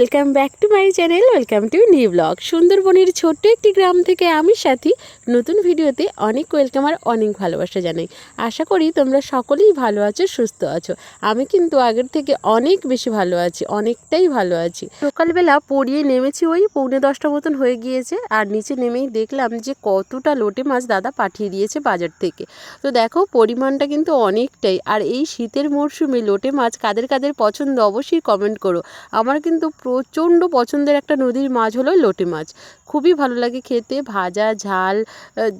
Hello বন্ধুরা welcome back to my channel welcome to new blog সুন্দরবনের ছোট্ট একটি গ্রাম থেকে আমি সাথী। নতুন ভিডিওতে অনেক ওয়েলকাম আর অনেক ভালোবাসা জানাই। আশা করি তোমরা সকলেই ভালো আছো, সুস্থ আছো। আমি কিন্তু আগের থেকে অনেক বেশি ভালো আছি, অনেকটাই ভালো আছি। সকালবেলা পড়িয়ে নেমেছি ওই পৌনে দশটা মতন হয়ে গিয়েছে আর নিচে নেমেই দেখলাম যে কতটা লোটে মাছ দাদা পাঠিয়ে দিয়েছে বাজার থেকে। তো দেখো, পরিমাণটা কিন্তু অনেকটাই। আর এই শীতের মরশুমে লোটে মাছ কাদের কাদের পছন্দ অবশ্যই কমেন্ট করো। আমার কিন্তু প্রচণ্ড পছন্দের একটা নদীর মাছ হলো লোটে মাছ। খুবই ভালো লাগে খেতে, ভাজা, ঝাল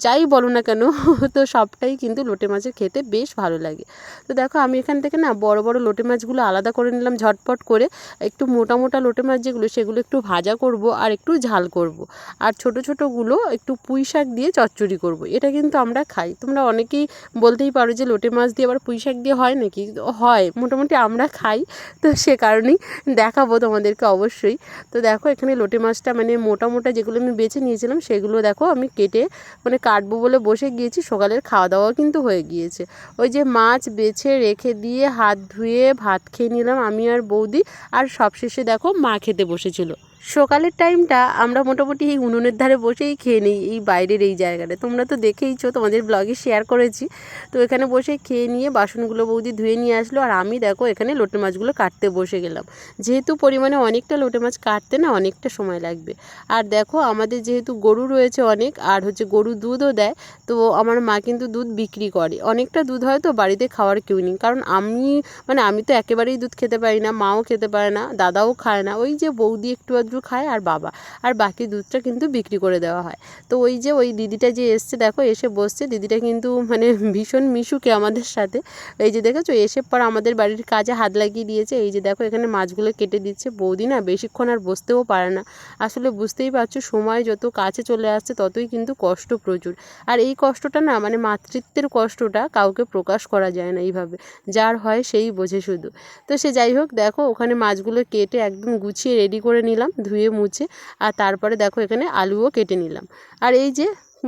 যাই বলো না কেন, তো সবটাই কিন্তু লোটে মাছের খেতে বেশ ভালো লাগে। তো দেখো আমি এখান থেকে না বড় বড় লোটে মাছগুলো আলাদা করে নিলাম, ঝটপট করে। একটু মোটা মোটা লোটে মাছ যেগুলো, সেগুলো একটু ভাজা করব আর একটু ঝাল করব। আর ছোট, ছোটোগুলো একটু পুঁই শাক দিয়ে চচ্চড়ি করব। এটা কিন্তু আমরা খাই। তোমরা অনেকেই বলতেই পারো যে লোটে মাছ দিয়ে আবার পুঁই শাক দিয়ে হয় নাকি? হয়, মোটামুটি আমরা খাই। তো সে কারণেই দেখাবো তোমাদেরকে অবশ্যই। তো দেখো, এখানে লোটে মাছটা মানে মোটা মোটা যেগুলো আমি বেছে নিয়েছিলাম, সেগুলো দেখো আমি কেটে মানে কাটবো বলে বসে গিয়েছি, সকালের খাওয়া দাওয়া কিন্তু হয়ে গিয়েছে। ওই যে মাছ বেছে রেখে দিয়ে হাত ধুয়ে ভাত খেয়ে নিলাম আমি আর বৌদি, আর সবশেষে দেখো মা খেতে বসেছিল। সকালের টাইমটা আমরা মোটামুটি এই উনুনের ধারে বসেই খেয়ে নিই এই বাইরের এই জায়গাটা। তোমরা তো দেখেইছো, তোমাদের ব্লগে শেয়ার করেছি। তো এখানে বসে খেয়ে নিয়ে বাসনগুলো বৌদি ধুয়ে নিয়ে আসলো। আর আমি দেখো এখানে লোটে মাছগুলো কাটতে বসে গেলাম। যেহেতু পরিমাণে অনেকটা লোটে মাছ কাটতে না অনেকটা সময় লাগবে। আর দেখো আমাদের যেহেতু গরু রয়েছে অনেক, আর হচ্ছে গরু দুধও দেয়, তো আমার মা কিন্তু দুধ বিক্রি করে। অনেকটা দুধ হয় তো বাড়িতে খাওয়ার কেউ নেই। কারণ আমি মানে আমি তো একেবারেই দুধ খেতে পারি না, মাও খেতে পারে না, দাদাও খায় না। ওই যে বৌদি একটু আধটু খায় আর বাবা। আর বাকি দুধটা কিন্তু বিক্রি করে দেওয়া হয়। তো ওই যে ওই দিদিটা যে এসছে, দেখো, এসে বসছে। দিদিটা কিন্তু মানে ভীষণ মিশুকে আমাদের সাথে। এই যে দেখেছ, এসে পর আমাদের বাড়ির কাজে হাত লাগিয়ে দিয়েছে। এই যে দেখো, এখানে মাছগুলো কেটে দিচ্ছে। বৌদি না বেশিক্ষণ আর বসতেও পারে না। আসলে বুঝতেই পারছ, সময় যত কাছে চলে আসছে, ততই কিন্তু কষ্ট প্রচুর। আর এই কষ্টটা না মানে মাতৃত্বের কষ্টটা কাউকে প্রকাশ করা যায় না এইভাবে। যার হয় সেই বোঝে শুধু। তো সে যাই হোক, দেখো, ওখানে মাছগুলো কেটে একদম গুছিয়ে রেডি করে নিলাম। ধুয়ে মুছে আর তারপরে দেখো এখানে আলুও কেটে নিলাম। আর এই যে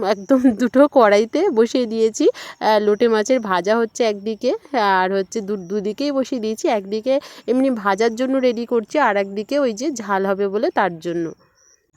একদম দুটো কড়াইতে বসিয়ে দিয়েছি লোটে মাছের ভাজা হচ্ছে একদিকে আর হচ্ছে দু, দুদিকেই বসিয়ে দিয়েছি। একদিকে এমনি ভাজার জন্য রেডি করছি আর একদিকে ওই যে ঝাল হবে বলে তার জন্য।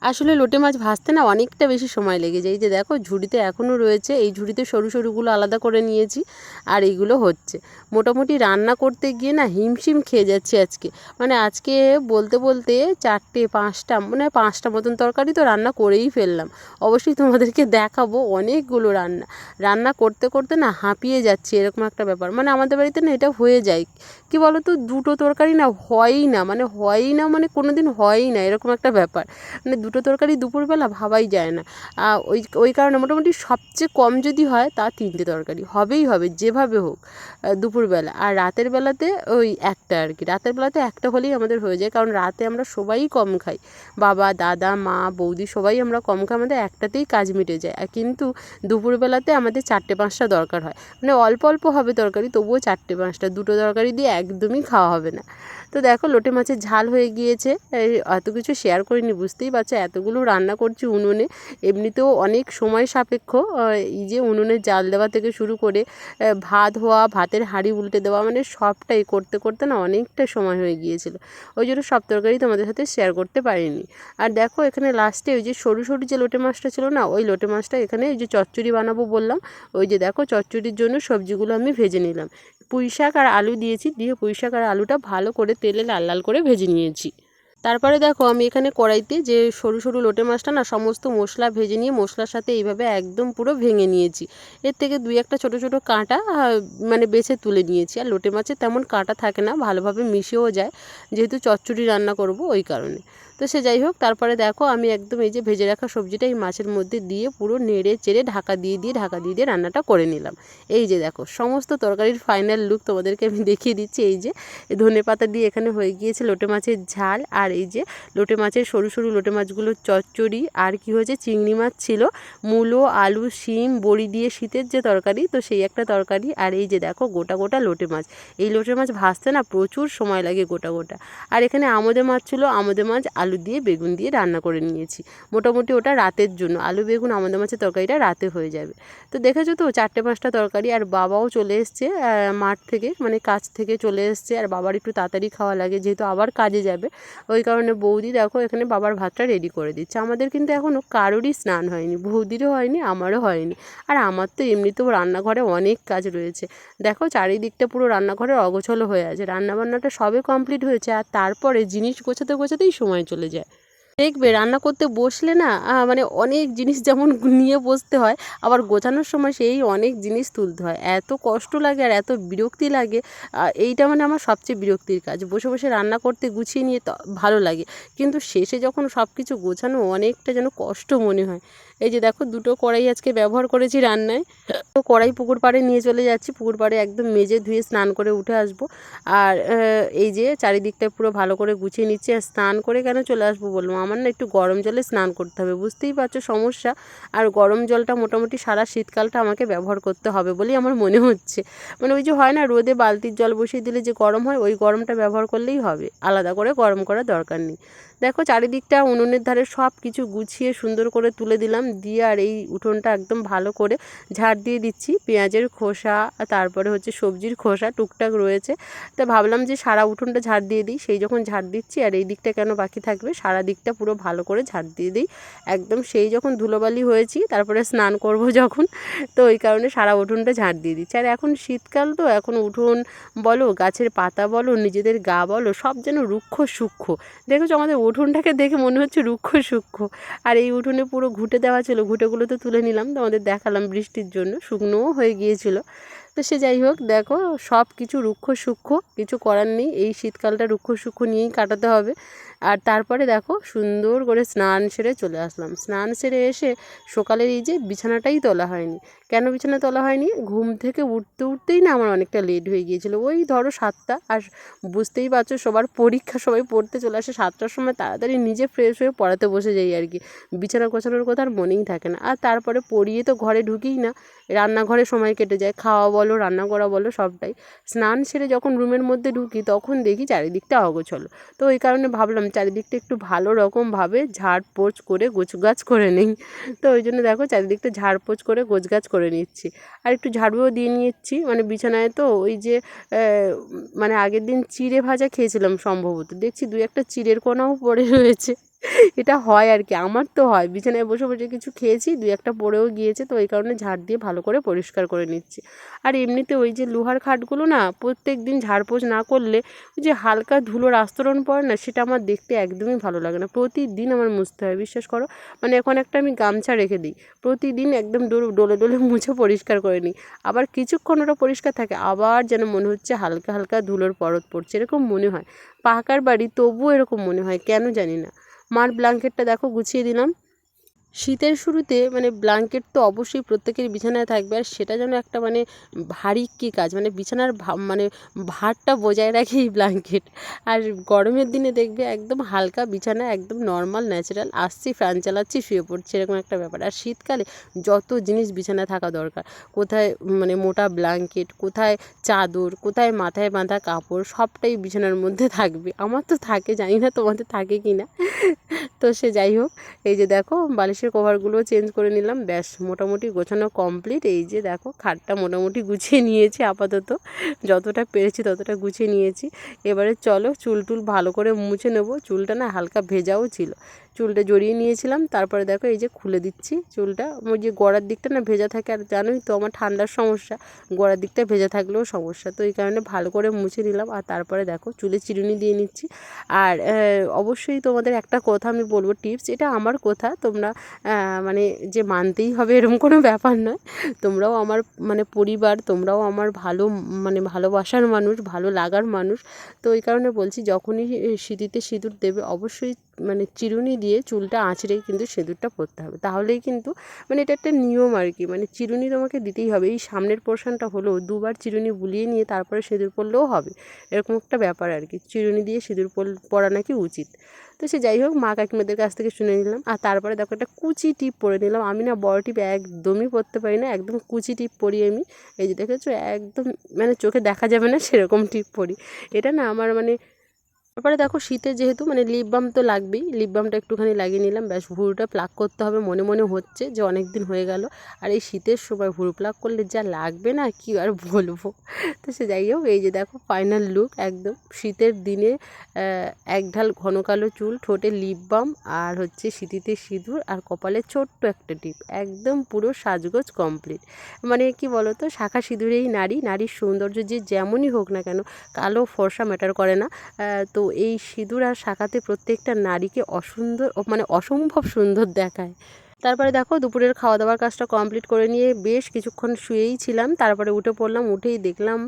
আসলে লোটে মাছ ভাজতে না অনেকটা বেশি সময় লেগে যায়। এই যে দেখো, ঝুড়িতে এখনও রয়েছে, এই ঝুড়িতে সরু সরুগুলো আলাদা করে নিয়েছি আর এইগুলো হচ্ছে। মোটামুটি রান্না করতে গিয়ে না হিমশিম খেয়ে যাচ্ছে আজকে। মানে আজকে বলতে বলতে চারটে, পাঁচটা মানে পাঁচটা মতন তরকারি তো রান্না করেই ফেললাম। অবশ্যই তোমাদেরকে দেখাবো অনেকগুলো রান্না। রান্না করতে করতে না হাঁপিয়ে যাচ্ছে, এরকম একটা ব্যাপার। মানে আমাদের বাড়িতে না এটা হয়ে যায়। কি বলো তো দুটো তরকারি না হয়ই না মানে হয়ই না মানে কোনো দিন হয়ই না, এরকম একটা ব্যাপার। মানে দুটো তরকারি দুপুরবেলা ভাবাই যায় না। ওই ওই কারণে মোটামুটি সবচেয়ে কম যদি হয় তা তিনটে তরকারি, হবেই হবে, যেভাবে হোক দুপুরবেলা। আর রাতের বেলাতে ওই একটা আর কি, রাতের বেলাতে একটা হলেই আমাদের হয়ে যায়, কারণ রাতে আমরা সবাই কম খাই। বাবা, দাদা, মা, বৌদি সবাই আমরা কম খাই, আমাদের একটাতেই কাজ মিটে যায়। আর কিন্তু দুপুরবেলাতে আমাদের চারটে পাঁচটা দরকার হয়। মানে অল্প অল্প হবে তরকারি, তবুও চারটে পাঁচটা, দুটো তরকারি দিয়ে একদমই খাওয়া হবে না। তো দেখো, লোটে মাছের ঝাল হয়ে গিয়েছে এত কিছু শেয়ার করিনি, বুঝতেই পারছ? এতগুলো রান্না করছি উনুনে, এমনিতেও অনেক সময় সাপেক্ষ এই যে উনুনে জাল দেওয়া থেকে শুরু করে ভাত হওয়া, ভাতের হাঁড়ি উল্টে দেওয়া মানে সবটাই করতে করতে না অনেকটা সময় হয়ে গিয়েছিল। ওই জন্য সব তরকারি তোমাদের সাথে শেয়ার করতে পারিনি। আর দেখো এখানে লাস্টে ওই যে সরু সরু যে লোটে মাছটা ছিল না, ওই লোটে মাছটা এখানে ওই যে চচ্চড়ি বানাবো বললাম, ওই যে দেখো চচ্চড়ির জন্য সবজিগুলো আমি ভেজে নিলাম। পুঁই শাক আর আলু দিয়েছি, দিয়ে পুঁই শাক আর আলুটা ভালো করে তেলে লাল লাল করে ভেজে নিয়েছি। তারপরে দেখো আমি এখানে কড়াইতে যে সরু সরু লোটে মাছটা না সমস্ত মশলা ভেজে নিয়ে মশলার সাথে এইভাবে একদম পুরো ভেঙে নিয়েছি। এর থেকে দুই একটা ছোট ছোট কাঁটা মানে বেছে তুলে নিয়েছি। আর লোটে মাছে তেমন কাঁটা থাকে না, ভালোভাবে মিশেও যায়। যেহেতু চচ্চড়ি রান্না করব ওই কারণে। তো সে যাই হোক, তারপরে দেখো আমি একদম এই যে ভেজে রাখা সবজিটা এই মাছের মধ্যে দিয়ে পুরো নেড়ে চেড়ে ঢাকা দিয়ে দিয়ে, ঢাকা দিয়ে দিয়ে রান্নাটা করে নিলাম। এই যে দেখো, সমস্ত তরকারির ফাইনাল লুক তোমাদেরকে আমি দেখিয়ে দিচ্ছি। এই যে ধনে পাতা দিয়ে এখানে হয়ে গিয়েছে লোটে মাছের ঝাল আর এই যে লোটে মাছের সরু সরু লোটে মাছগুলো চচ্চড়ি আর কি হয়েছে, চিংড়ি মাছ ছিল, মূলো, আলু, শিম, বড়ি দিয়ে শীতের যে তরকারি, তো সেই একটা তরকারি আর এই যে দেখো গোটা গোটা লোটে মাছ। এই লোটে মাছ ভাজতে না প্রচুর সময় লাগে গোটা গোটা। আর এখানে আমোদে মাছ ছিল, আমোদে মাছ আলু দিয়ে, বেগুন দিয়ে রান্না করে নিয়েছি। মোটামুটি ওটা রাতের জন্য। আলু, বেগুন, আমাদের মাছের তরকারিটা রাতে হয়ে যাবে। তো দেখেছ তো, চারটে পাঁচটা তরকারি আর বাবাও চলে এসছে মাঠ থেকে মানে কাজ থেকে চলে এসছে। আর বাবার একটু তাড়াতাড়ি খাওয়া লাগে, যেহেতু আবার কাজে যাবে। ওই কারণে বৌদি দেখো, এখানে বাবার ভাতটা রেডি করে দিচ্ছে। আমাদের কিন্তু এখনও কারোরই স্নান হয়নি, বৌদিরও হয়নি, আমারও হয়নি। আর আমার তো এমনিতেও রান্নাঘরে অনেক কাজ রয়েছে। দেখো, চারিদিকটা পুরো রান্নাঘরের অগোছলো হয়ে আছে। রান্নাবান্নাটা সবে কমপ্লিট হয়েছে। আর তারপরে জিনিস গোছাতে গোছাতেই সময় চলে যায়। দেখবে রান্না করতে বসলে না মানে অনেক জিনিস যেমন নিয়ে বসতে হয়, আবার গোছানোর সময় সেই অনেক জিনিস তুলতে হয়। এত কষ্ট লাগে আর এত বিরক্তি লাগে। এইটা মানে আমার সবচেয়ে বিরক্তির কাজ। বসে বসে রান্না করতে গুছিয়ে নিয়ে ভালো লাগে। কিন্তু শেষে যখন সব কিছু গোছানো অনেকটা যেন কষ্ট মনে হয়। এই যে দেখো দুটো কড়াই আজকে ব্যবহার করেছি রান্নায়। তো কড়াই পুকুর পাড়ে নিয়ে চলে যাচ্ছি, পুকুর পাড়ে একদম মেজে ধুয়ে স্নান করে উঠে আসব। আর এই যে চারিদিকটা পুরো ভালো করে গুছিয়ে নিচ্ছি আর স্নান করে কেন চলে আসব বললাম আমার না একটু গরম জলে স্নান করতে হবে, বুঝতেই পারছ সমস্যা। আর গরম জলটা মোটামুটি সারা শীতকালটা আমাকে ব্যবহার করতে হবে বলেই আমার মনে হচ্ছে। মানে ওই যে হয় না, রোদে বালতির জল বসিয়ে দিলে যে গরম হয়, ওই গরমটা ব্যবহার করলেই হবে। আলাদা করে গরম করার দরকার নেই। দেখো চারিদিকটা উনুনের ধারে সব কিছু গুছিয়ে সুন্দর করে তুলে দিলাম। দিয়ে আর এই উঠোনটা একদম ভালো করে ঝাড় দিয়ে দিচ্ছি। পেঁয়াজের খোসা তারপরে হচ্ছে সবজির খোসা টুকটাক রয়েছে। তা ভাবলাম যে সারা উঠোনটা ঝাড় দিয়ে দিই। সেই যখন ঝাড় দিচ্ছি আর এই দিকটা কেন বাকি থাকবে, সারা দিকটা পুরো ভালো করে ঝাড় দিয়ে দিই। একদম সেই যখন ধুলোবালি হয়েছি, তারপরে স্নান করব যখন, তো ওই কারণে সারা উঠোনটা ঝাড় দিয়ে দিচ্ছি। আর এখন শীতকাল তো, এখন উঠোন বলো, গাছের পাতা বলো, নিজেদের গা বলো, সব যেন রুক্ষ সূক্ষ্ম। দেখেছ আমাদের উঠোনটাকে দেখে মনে হচ্ছে রুক্ষ সূক্ষ্ম। আর এই উঠোনে পুরো ঘুটে দেওয়া ছিল, ঘুটেগুলো তো তুলে নিলাম। তোমাদের দেখালাম বৃষ্টির জন্য, শুকনোও হয়ে গিয়েছিল। তো সে যাই হোক, দেখো সব কিছু রুক্ষ সূক্ষ্ম, কিছু করার নেই। এই শীতকালটা রুক্ষ সূক্ষ্ম নিয়েই কাটাতে হবে। আর তারপরে দেখো সুন্দর করে স্নান সেরে চলে আসলাম। স্নান সেরে এসে সকালের এই যে বিছানাটাই তোলা হয়নি। কেন বিছানা তোলা হয়নি? ঘুম থেকে উঠতে উঠতেই না আমার অনেকটা লেট হয়ে গিয়েছিল। ওই ধরো সাতটা। আর বুঝতেই পারছ সবার পরীক্ষা সবাই পড়তে চলে আসে। সাতটার সময় তাড়াতাড়ি নিজে ফ্রেশ হয়ে পড়াতে বসে যাই আর কি। বিছানা গোছানোর কথা আর মনেই থাকে না। আর তারপরে পড়িয়ে তো ঘরে ঢুকিই না। রান্নাঘরে সময় কেটে যায়, খাওয়া বলো রান্না করা বলো, সবটাই। স্নান সেরে যখন রুমের মধ্যে ঢুকি, তখন দেখি চারিদিকটা অগোছল। তো ওই কারণে ভাবলাম চারিদিকটা একটু ভালো রকমভাবে ঝাড়পোছ করে গোছগাছ করে নিই। তো ওই জন্য দেখো চারিদিকটা ঝাড়পোছ করে গোছগাছ করে নিচ্ছি। আর একটু ঝাড়ুও দিয়ে নিচ্ছি মানে বিছানায় তো ওই যে মানে আগের দিন চিড়ে ভাজা খেয়েছিলাম সম্ভবত। দেখছি দুই একটা চিড়ের কোনাও পড়ে রয়েছে। এটা হয় আর কি আমার তো হয়। বিছানায় বসে বসে কিছু খেয়েছি, দুই একটা পড়েও গিয়েছে, তো ওই কারণে ঝাড় দিয়ে ভালো করে পরিষ্কার করে নিচ্ছি। আর এমনিতে ওই যে লোহার খাটগুলো না, প্রত্যেক দিন ঝাড়পোছ না করলে ওই যে হালকা ধুলোর আস্তরণ পড়ে না, সেটা আমার দেখতে একদমই ভালো লাগে না। প্রতিদিন আমার মুছতে হয়, বিশ্বাস করো? মানে এখন একটা আমি গামছা রেখে দিই, প্রতিদিন একদম ডোলে, ডলে মুছে পরিষ্কার করে নিই। আবার কিছুক্ষণ ওটা পরিষ্কার থাকে, আবার যেন মনে হচ্ছে হালকা হালকা ধুলোর পরত পড়ছে, এরকম মনে হয়। পাকার বাড়ি তবুও এরকম মনে হয়, কেন জানি না। মার ব্ল্যাঙ্কেটটা দেখো গুছিয়ে দিলাম। শীতের শুরুতে মানে ব্ল্যাঙ্কেট তো অবশ্যই প্রত্যেকের বিছানায় থাকবে আর সেটা যেন একটা মানে ভারী কী কাজ? মানে বিছানার মানে ভারটা বজায় রাখে এই ব্ল্যাঙ্কেট আর গরমের দিনে দেখবে একদম হালকা বিছানা, একদম নর্মাল ন্যাচারাল আসছি ফ্যান চালাচ্ছি, শুয়ে পড়ছি, এরকম একটা ব্যাপার। আর শীতকালে যত জিনিস বিছানায় থাকা দরকার, কোথায় মানে মোটা ব্ল্যাঙ্কেট কোথায় চাদর, কোথায় মাথায় বাঁধা কাপড়, সবটাই বিছানার মধ্যে থাকবে। আমার তো থাকে, জানি না তোমাদের থাকে কি না তো সে যাই হোক, এই যে দেখো, বালিশের কভারগুলো চেঞ্জ করে নিলাম। ব্যাস, মোটামুটি গোছানো কমপ্লিট এই যে দেখো, খাটটা মোটামুটি গুছিয়ে নিয়েছি আপাতত। যতটা পেরেছি ততটা গুছিয়ে নিয়েছি। এবারে চলো চুল টুল ভালো করে মুছে নেব। চুলটা না হালকা ভেজাও ছিল। চুলটা জড়িয়ে নিয়েছিলাম। তারপরে দেখো এই যে খুলে দিচ্ছি চুলটা। ওই যে গড়ার দিকটা না ভেজা থাকে, আর জানোই তো আমার ঠান্ডার সমস্যা। গড়ার দিকটা ভেজা থাকলেও সমস্যা। তো এই কারণে ভালো করে মুছে নিলাম। আর তারপরে দেখো চুলে চিরুনি দিয়ে নিচ্ছি। আর অবশ্যই তোমাদের একটা কথা আমি বলব, টিপস, এটা আমার কথা। তোমরা মানে যে মানতেই হবে এরকম কোনো ব্যাপার নয়। তোমরাও আমার মানে পরিবার, তোমরাও আমার ভালো মানে ভালোবাসার মানুষ, ভালো লাগার মানুষ। তো ওই কারণে বলছি, যখনই সিঁথিতে সিঁদুর দেবে, অবশ্যই মানে চিরুনি দিয়ে চুলটা আঁচড়েই কিন্তু সিঁদুরটা পরতে হবে। তাহলেই কিন্তু মানে এটা একটা নিয়ম আর কি। মানে চিরুনি তোমাকে দিতেই হবে। এই সামনের পোর্শনটা হলেও দুবার চিরুনি বুলিয়ে নিয়ে তারপরে সিঁদুর পরলেও হবে। এরকম একটা ব্যাপার আর কি। চিরুনি দিয়ে সিঁদুর পরা নাকি উচিত। তো সে যাই হোক, মা কাকিমাদের কাছ থেকে শুনে নিলাম। আর তারপরে দেখো একটা কুচি টিপ পরে নিলাম। আমি না বড় টিপ একদমই পরতে পারি না। একদম কুচি টিপ পরি আমি। এই যে দেখেছ? একদম মানে চোখে দেখা যাবে না সেরকম টিপ পরি। এটা না আমার মানে তারপরে দেখো শীতে যেহেতু মানে লিপ বাম তো লাগবেই লিপ বামটা একটুখানি লাগিয়ে নিলাম, ব্যাস ভুরুটা প্লাক করতে হবে, মনে মনে হচ্ছে যে অনেক দিন হয়ে গেল। আর এই শীতের সময় ভুরু প্লাক করলে যা লাগবে না, কি আর বলব? তো সে যাই হোক, এই যে দেখো ফাইনাল লুক একদম। শীতের দিনে এক ঢাল ঘন কালো চুল, ঠোঁটে লিপ বাম আর হচ্ছে শীতিতে সিঁদুর আর কপালে ছোট্ট একটা টিপ, একদম পুরো সাজগোজ কমপ্লিট মানে কি বলো তো শাখা সিঁদুরেই নারী, নারীর সৌন্দর্য যে যেমনই হোক না কেন, কালো ফর্সা ম্যাটার করে না। তো এই সিঁদুর আর শাখাতে প্রত্যেকটা নারীকে অসুন্দর মানে অসম্ভব সুন্দর দেখায়। তারপরে দেখো দুপুরের খাওয়া দাওয়ার কাজটা কমপ্লিট করে নিয়ে বেশ কিছুক্ষণ শুয়েই ছিলাম। তারপরে উঠে পড়লাম, উঠেই দেখলাম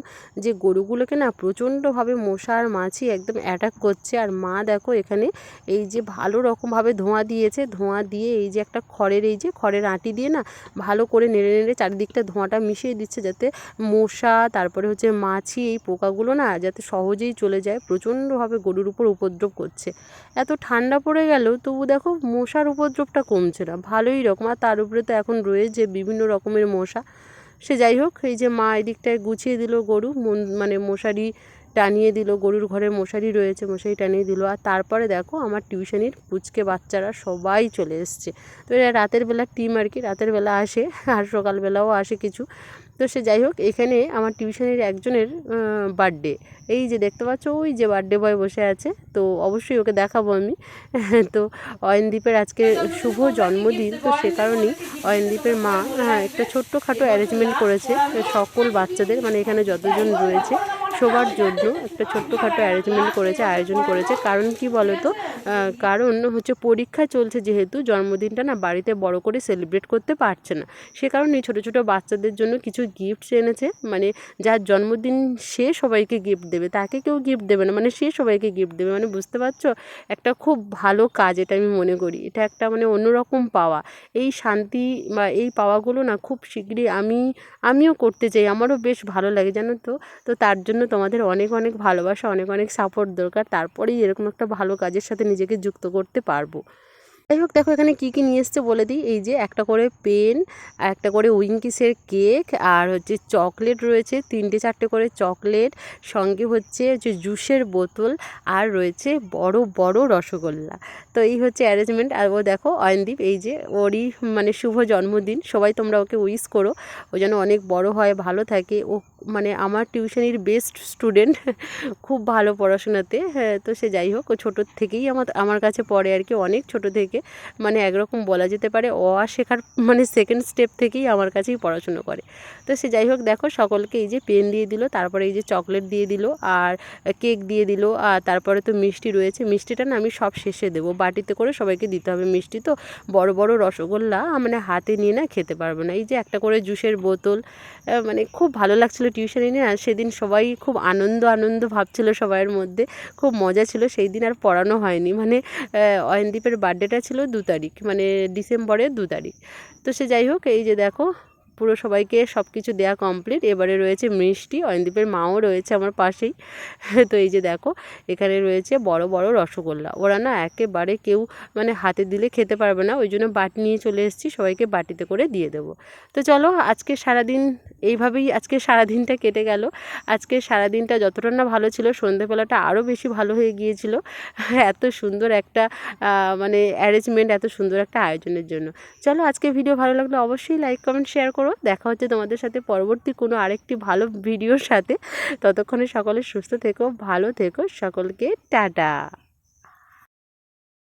যে গরুগুলোকে না প্রচণ্ডভাবে মশা আর মাছি একদম অ্যাটাক করছে। আর মা দেখো এখানে এই যে ভালো রকমভাবে ধোঁয়া দিয়েছে। ধোঁয়া দিয়ে এই যে একটা খড়ের, এই যে খড়ের আঁটি দিয়ে না ভালো করে নেড়ে নেড়ে চারিদিকটা ধোঁয়াটা মিশিয়ে দিচ্ছে যাতে মশা, তারপরে হচ্ছে মাছি, এই পোকাগুলো না যাতে সহজেই চলে যায়। প্রচণ্ডভাবে গরুর উপর উপদ্রব করছে। এত ঠান্ডা পড়ে গেলেও তবু দেখো মশার উপদ্রবটা কমছে না। ভালোই রকম। আর তার উপরে তো এখন রয়েছে বিভিন্ন রকমের মশা। সে যাই হোক, এই যে মা এদিকটায় গুছিয়ে দিল গরু মানে মশারি টানিয়ে দিল, গরুর ঘরে মশারি রয়েছে, মশারি টানিয়ে দিল। আর তারপরে দেখো, আমার টিউশনির পুচকে বাচ্চারা সবাই চলে এসছে। তো এরা রাতের বেলা টিম আর কি, রাতের বেলা আসে, আর সকালবেলাও আসে কিছু। তো সে যাই হোক, এখানে আমার টিউশনের একজনের বার্থডে এই যে দেখতে পাচ্ছ, ওই যে বার্থডে বয় বসে আছে, তো অবশ্যই ওকে দেখাবো আমি। তো অয়নদীপের আজকে শুভ জন্মদিন, তো সে কারণেই অয়নদীপের মা হ্যাঁ একটা ছোট্টখাটো অ্যারেঞ্জমেন্ট করেছে সকল বাচ্চাদের মানে এখানে যতজন রয়েছে, সবার জন্য একটা ছোট্টখাটো অ্যারেঞ্জমেন্ট করেছে, আয়োজন করেছে। কারণ কি বলতো কারণ হচ্ছে পরীক্ষা চলছে যেহেতু, জন্মদিনটা না বাড়িতে বড় করে সেলিব্রেট করতে পারছে না। সে কারণে ছোটো ছোটো বাচ্চাদের জন্য কিছু গিফটস এনেছে মানে যার জন্মদিন সে সবাইকে গিফট দেবে, তাকে কেউ গিফট দেবে না মানে সে সবাইকে গিফট দেবে মানে বুঝতে পারছ? একটা খুব ভালো কাজ এটা আমি মনে করি, এটা একটা মানে অন্যরকম পাওয়া, এই শান্তি বা এই পাওয়াগুলো না খুব শীঘ্রই আমি, আমিও করতে চাই, আমারও বেশ ভালো লাগে, জানো তো? তো তার জন্য তোমাদের অনেক অনেক ভালোবাসা, অনেক অনেক সাপোর্ট দরকার, তারপরেই এরকম একটা ভালো কাজের সাথে নিজেকে যুক্ত করতে পারব। যাই হোক, দেখো এখানে কী কী নিয়ে এসছে বলে দিই। এই যে একটা করে পেন একটা করে উইঙ্কিসের কেক, আর হচ্ছে চকলেট রয়েছে, তিনটে চারটে করে চকলেট, সঙ্গে হচ্ছে যে জুসের বোতল, আর রয়েছে বড় বড় রসগোল্লা। তো এই হচ্ছে অ্যারেঞ্জমেন্ট আর ও দেখো, অয়নদীপ, এই যে ওরই মানে শুভ জন্মদিন, সবাই তোমরা ওকে উইস করো। ও যেন অনেক বড় হয়, ভালো থাকে। ও মানে আমার টিউশনির বেস্ট স্টুডেন্ট, খুব ভালো পড়াশোনাতে। হ্যাঁ তো সে যাই হোক, ও ছোটোর থেকেই আমার আমার কাছে পড়ে আর কি, অনেক ছোট থেকে। মানে একরকম বলা যেতে পারে। অ আ শেখার মানে সেকেন্ড স্টেপ থেকেই আমার কাছেই পড়াশুনো করে। তো সে যাই হোক দেখো সকলকে এই যে পেন দিয়ে দিল, তারপরে এই যে চকলেট দিয়ে দিল, আর কেক দিয়ে দিল, আর তারপরে তো মিষ্টি রয়েছে। মিষ্টিটা না আমি সব শেষে দেবো। বাটিতে করে সবাইকে দিতে হবে মিষ্টি তো। বড় বড় রসগোল্লা মানে হাতে নিয়ে না খেতে পারবে না। এই যে একটা করে জুসের বোতল মানে খুব ভালো লাগছিল টিউশনে আর সেদিন সবাই খুব আনন্দ আনন্দ ভাবছিল সবাইয়ের মধ্যে। খুব মজা ছিল। সেই দিন আর পড়ানো হয়নি। মানে অয়নদীপের বার্থডেটা ছিল দু তারিখ মানে ডিসেম্বরের দু তারিখ। তো সে যাই হোক এই যে দেখো পুরো সবাইকে সব কিছু দেওয়া কমপ্লিট এবারে রয়েছে মিষ্টি অয়নদীপের মাও রয়েছে আমার পাশেই। তো এই যে দেখো, এখানে রয়েছে বড় বড় রসগোল্লা। ওরা না একেবারে কেউ মানে হাতে দিলে খেতে পারবে না, ওই জন্য বাটি নিয়ে চলে এসেছি, সবাইকে বাটিতে করে দিয়ে দেবো। তো চলো, আজকে সারাদিন এইভাবেই, আজকে সারাদিনটা কেটে গেল। আজকে সারাদিনটা যতটা না ভালো ছিল, সন্ধেবেলাটা আরও বেশি ভালো হয়ে গিয়েছিল। এত সুন্দর একটা মানে অ্যারেঞ্জমেন্ট এত সুন্দর একটা আয়োজনের জন্য। চলো আজকে ভিডিও ভালো লাগলে অবশ্যই লাইক কমেন্ট শেয়ার করো, দেখা হচ্ছে তোমাদের সাথে পরবর্তী কোনো আরেকটি ভালো ভিডিওর সাথে। ততক্ষণে সকলে সুস্থ থেকো, ভালো থেকো, সকলকে টাটা।